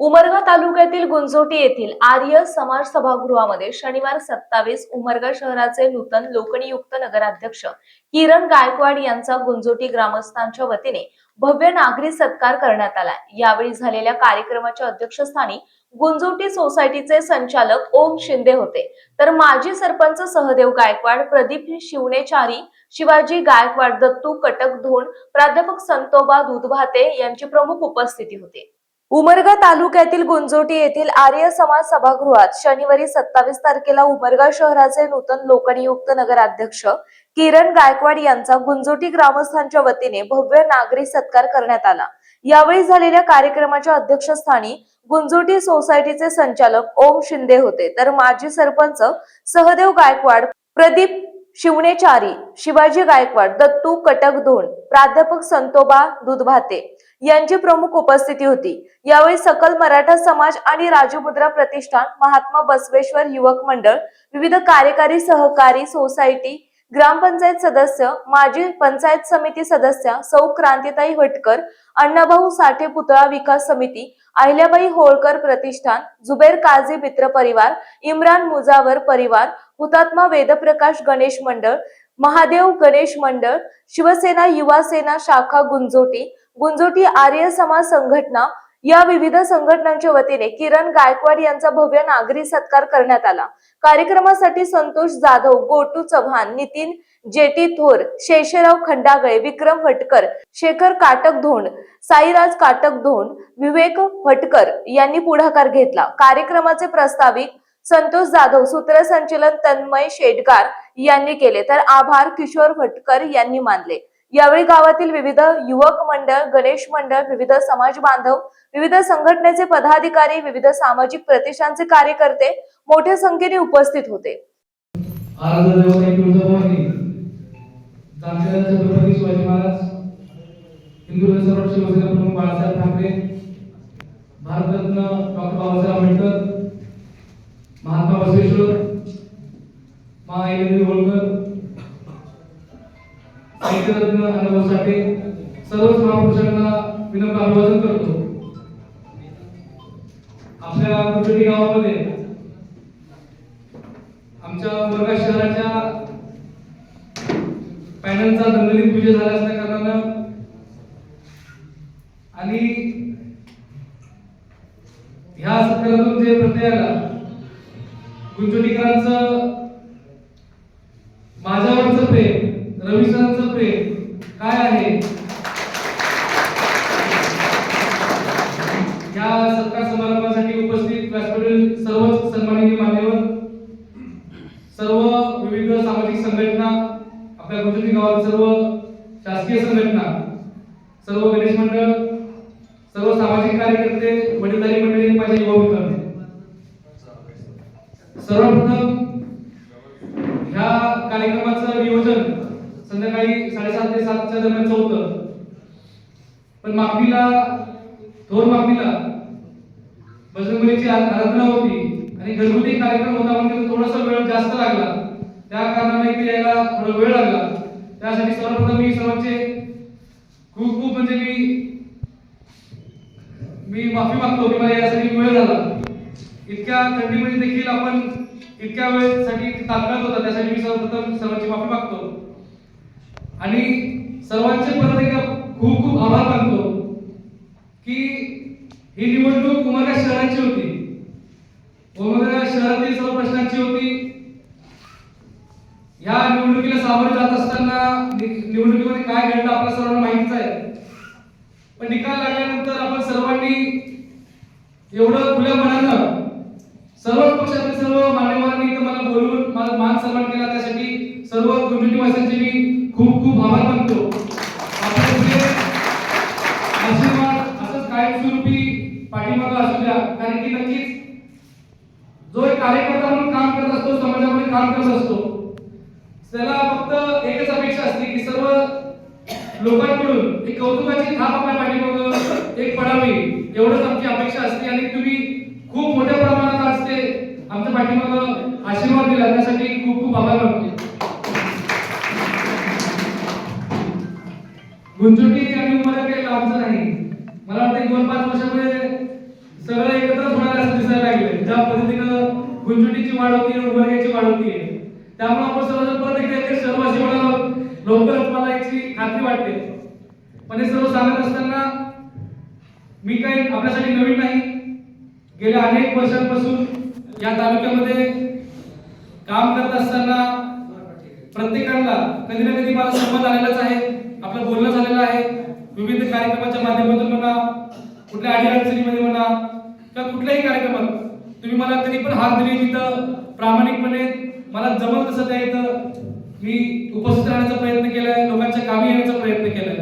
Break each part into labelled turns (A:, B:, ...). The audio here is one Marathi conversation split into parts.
A: उमरगा तालुक्यातील गुंजोटी येथील आर्य समाज सभागृहामध्ये शनिवार सत्तावीस उमरगा शहराचे नूतन लोकनियुक्त नगराध्यक्ष किरण गायकवाड यांचा गुंजोटी ग्रामस्थांच्या वतीने भव्य नागरी सत्कार करण्यात आला. यावेळी झालेल्या कार्यक्रमाच्या अध्यक्षस्थानी गुंजोटी सोसायटीचे संचालक ओम शिंदे होते. तर माजी सरपंच सहदेव गायकवाड प्रदीप शिवनेचारी शिवाजी गायकवाड दत्तू कटक धोण प्राध्यापक संतोबा दुधभाते यांची प्रमुख उपस्थिती होती. उमरगा तालुक्यातील गुंजोटी येथील आर्य समाज सभागृहात शनिवारी सत्तावीस तारखेला उमरगा शहराचे नूतन लोकनियुक्त नगराध्यक्ष किरण गायकवाड यांचा गुंजोटी ग्रामस्थांच्या वतीने भव्य नागरी सत्कार करण्यात आला. यावेळी झालेल्या कार्यक्रमाच्या अध्यक्षस्थानी गुंजोटी सोसायटीचे संचालक ओम शिंदे होते. तर माजी सरपंच सहदेव गायकवाड प्रदीप शिवणेचारी शिवाजी गायकवाड दत्तू कटक धोंड प्राध्यापक संतोबा दुधभाते यांची प्रमुख उपस्थिती होती. यावेळी सकल मराठा समाज आणि राजमुद्रा प्रतिष्ठान महात्मा बसवेश्वर युवक मंडळ विविध कार्यकारी सहकारी सोसायटी ग्रामपंचायत सदस्य माजी पंचायत समिती सदस्य सौ क्रांतिताई भटकर अण्णाभाऊ साठे पुतळा विकास समिती अहिल्याबाई होळकर प्रतिष्ठान जुबेर काझी मित्र परिवार इम्रान मुजावर परिवार हुतात्मा वेदप्रकाश गणेश मंडळ महादेव गणेश मंडळ शिवसेना युवा सेना शाखा गुंजोटी गुंजोटी आर्य समाज संघटना या विविध संघटनांच्या वतीने किरण गायकवाड यांचा भव्य नागरी सत्कार करण्यात आला. कार्यक्रमासाठी संतोष जाधव गोटू चव्हाण नितीन जेटी थोर शेषराव खंडागळे विक्रम भटकर शेखर काटक धोंड साईराज काटक धोंड विवेक भटकर यांनी पुढाकार घेतला. कार्यक्रमाचे प्रस्ताविक संतोष जाधव सूत्रसंचलन तन्मय शेटगार यांनी केले. तर आभार किशोर भटकर यांनी मानले. यावेळी गावातील विविध युवक मंडळ गणेश मंडळ विविध समाज बांधव विविध संघटनेचे पदाधिकारी विविध सामाजिक प्रतिष्ठानचे कार्यकर्ते मोठ्या संख्येने उपस्थित होते.
B: भारतरत्न डॉक्टर बाबासाहेब आंबेडकर महात्मा बसवेश्वर महादेवी होळकर साहित्यरत्न अनुभव साठे सर्वच महापुरुषांना विनम्र अभिवादन करतो. आपल्या कुठेही गावामध्ये आमच्या वर्गा शहराच्या पॅनलचा दंगलीत विजय झाला असल्या कारणानं आणि ह्या सत्कारातून जे प्रत्येकाला आला पोलिसांचं प्रेम काय आहे? या सत्कार समारंभासाठी उपस्थित व्यासपीठावरील सर्व सन्माननीय मान्यवर सर्व विविध सामाजिक संघटना आपल्या गुजराती गावातील सर्व शासकीय संघटना सर्व गणेश मंडळ सर्व सामाजिक कार्यकर्ते वडीलधारी मंडळी आणि माझ्या युवा मित्रांनो. सर्वप्रथम ह्या कार्यक्रमात संध्याकाळी साडेसात ते सातच्या दरम्यानचं होतं पण मागणीला थोर मागणीला बजरंगबलीची आराधना होती आणि घरगुती कार्यक्रम होता म्हणजे थोडासा वेळ जास्त लागला. त्या कारणाने इथे यायला थोडा वेळ लागला. त्यासाठी सर्वप्रथम मी सर्वांचे खूप खूप म्हणजे मी मी माफी मागतो की मला यासाठी वेळ झाला. इतक्या थंडीमध्ये देखील आपण इतक्या वेळेसाठी तात्काळ होता त्यासाठी मी सर्वप्रथम सर्वांची माफी मागतो. आणि सर्वांचे परत एकदा खूप खूप आभार मानतो की ही निवडणूक उमरगा शहराची होती. उमरगा शहरातील सर्व प्रश्नांची होती. या निवडणुकीला सामोरे जात असताना निवडणुकीमध्ये काय घडलं आपल्या सर्वांना माहितीच आहे. पण निकाल लागल्यानंतर आपण सर्वांनी एवढं खुल्या मनानं सर्वच पक्षातील सर्व मान्यवरांनी मला बोलवून मला मान सन्मान केला. त्यासाठी सर्व वासियांचे मी खूप खूप आभार मानतो आपल्या पुढे आशीर्वाद असंच कायमस्वरूपी पाठीमागं असू द्या. कारण की नक्कीच जो एक कार्यकर्ता म्हणून काम करत असतो समाजामध्ये काम करत असतो त्याला फक्त एकच अपेक्षा असते की सर्व लोकांकडून एक कौतुकाची थाप आपल्या पाठीमागं एक पडावी. एवढंच आमची अपेक्षा असते आणि तुम्ही खूप मोठ्या प्रमाणात असते आमच्या पाठीमागं आशीर्वाद दिला. त्यासाठी खूप खूप आभार मानतो. गुंजोटी आणि मला काही लावचं नाही. मला वाटतं दोन पाच वर्षामध्ये ज्या पद्धतीनं गुंजुटीची वाढ होती उमरग्याची वाढ होती. त्यामुळे आपण सर्वजण परत एकदा इथे शहरवासी होणार आहोत लवकरच मला याची खात्री वाटते. पण हे सर्व सांगत असताना मी काही आपल्यासाठी नवीन नाही. गेल्या अनेक वर्षांपासून या तालुक्यामध्ये काम करत असताना प्रत्येकाला कधी ना कधी मला संमत आलेलाच आहे. आपलं बोलणं झालेलं आहे. विविध कार्यक्रमाच्या माध्यमातून म्हणा कुठल्या अडीअडचणीमध्ये म्हणा किंवा कुठल्याही कार्यक्रमात तुम्ही मला तरी पण हात दिली तिथं प्रामाणिकपणे मला जमल तसं त्या इथं मी उपस्थित राहण्याचा प्रयत्न केलाय लोकांच्या कामी येण्याचा प्रयत्न केलाय.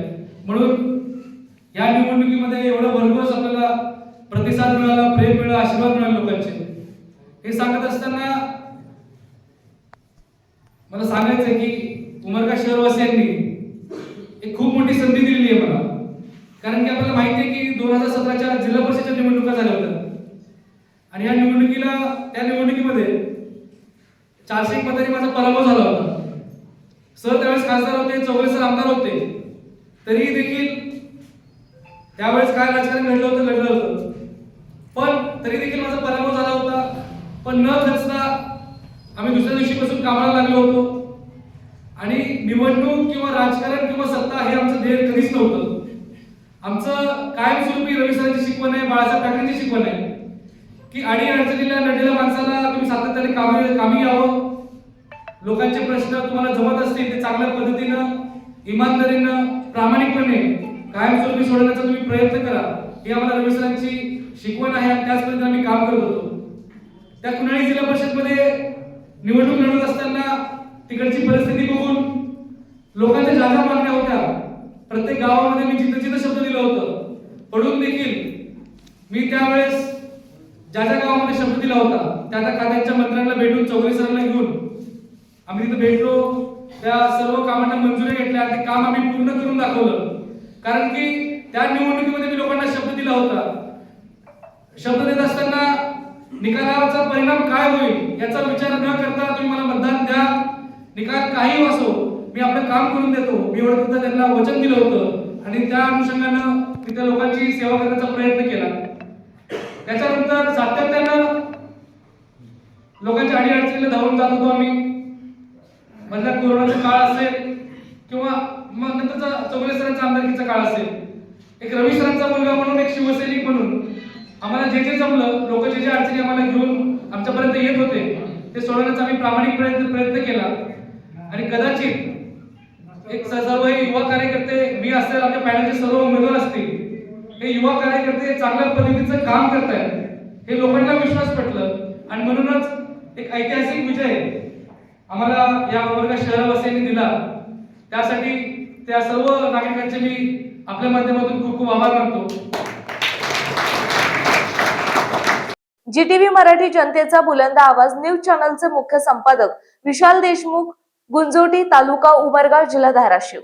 B: म्हणून या निवडणुकीमध्ये एवढं भरघोस आपल्याला प्रतिसाद मिळाला प्रेम मिळाला आशीर्वाद मिळाला लोकांचे. हे सांगत असताना मला सांगायचं आहे की उमरगा शहरवासियांनी एक खूप मोठी संधी दिलेली आहे मला. कारण की आपल्याला माहिती आहे की दोन हजार सतराच्या जिल्हा परिषदेच्या निवडणुका झाल्या होत्या. आणि या निवडणुकीला त्या निवडणुकीमध्ये चारशे एक मतांनी माझा पराभव झाला होता. सर त्यावेळेस खासदार होते चौघे सर आमदार होते. तरीही देखील त्यावेळेस काय राजकारण घडलं होतं घडलं होतं. पण तरी देखील माझा पराभव झाला होता. पण न खचता आम्ही दुसऱ्या दिवशीपासून कामाला लागलो होतो. आणि निवडणूक किंवा राजकारण किंवा सत्ता हे आमचं ध्येय कधीच नव्हतं. आमचं कायमस्वरूपी रवी सरांची शिकवण आहे बाळासाहेब ठाकरेंची शिकवण आहे की अडी अडचणीला लढलेल्या माणसाला तुम्ही सातत्याने कामी कामी यावं. लोकांचे प्रश्न तुम्हाला जमत असतील ते चांगल्या पद्धतीनं इमानदारीनं प्रामाणिकपणे कायमस्वरूपी सोडवण्याचा तुम्ही प्रयत्न करा. ही आम्हाला रवी सरांची शिकवण आहे आणि त्याच पद्धतीने आम्ही काम करत होतो. त्या कुणाळी जिल्हा परिषदमध्ये निवडणूक लढवत असताना तिकडची परिस्थिती बघून लोकांच्या जागा मागण्या होत्या. प्रत्येक गावामध्ये मी जिथं जिथं शब्द दिलं होतं पडून देखील मी त्यावेळेस ज्या ज्या गावामध्ये शब्द दिला होता त्या त्या खात्यांच्या मंत्र्यांना भेटून चौधरी सरांना घेऊन आम्ही तिथं भेटलो. त्या सर्व कामांना मंजुरी घेतल्या. ते काम आम्ही पूर्ण करून दाखवलं. कारण की त्या निवडणुकीमध्ये मी लोकांना शब्द दिला होता. शब्द देत असताना निकालाचा परिणाम काय होईल याचा विचार न करता तुम्ही मला मतदान द्या. निकाल काही असो मी आपलं काम करून देतो. मी एवढं त्यांना वचन दिलं होतं. आणि त्या अनुषंगानं तिथं लोकांची सेवा करण्याचा प्रयत्न केला. त्याच्यानंतर सातत्यानं लोकांच्या अडी अडचणीला धावून जात होतो आम्ही. म्हणजे कोरोनाचा काळ असेल किंवा मग नंतरचा चौगले सरांचा आमदारकीचा काळ असेल. एक रवी सरांचा मुलगा म्हणून एक शिवसैनिक म्हणून आम्हाला जे जे जमलं लोक जे जे अडचणी आम्हाला घेऊन आमच्यापर्यंत येत होते ते सोडवण्याचा आम्ही प्रामाणिक प्रयत्न प्रयत्न केला. आणि कदाचित एक सर्व युवा कार्यकर्ते मी असेल आमच्या पॅनलचे सर्व उमेदवार असतील हे युवा कार्यकर्ते चांगल्या पद्धतीचं काम करतायत हे लोकांना विश्वास पटलं. आणि म्हणूनच एक ऐतिहासिक विजय आम्हाला या वर्ग शहरवासियांनी दिला. त्यासाठी त्या सर्व नागरिकांचे मी आपल्या माध्यमातून खूप खूप आभार मानतो.
A: जीटीव्ही मराठी जनतेचा बुलंद आवाज न्यूज चॅनलचे मुख्य संपादक विशाल देशमुख गुंजोटी तालुका उमरगा जिल्हा धाराशिव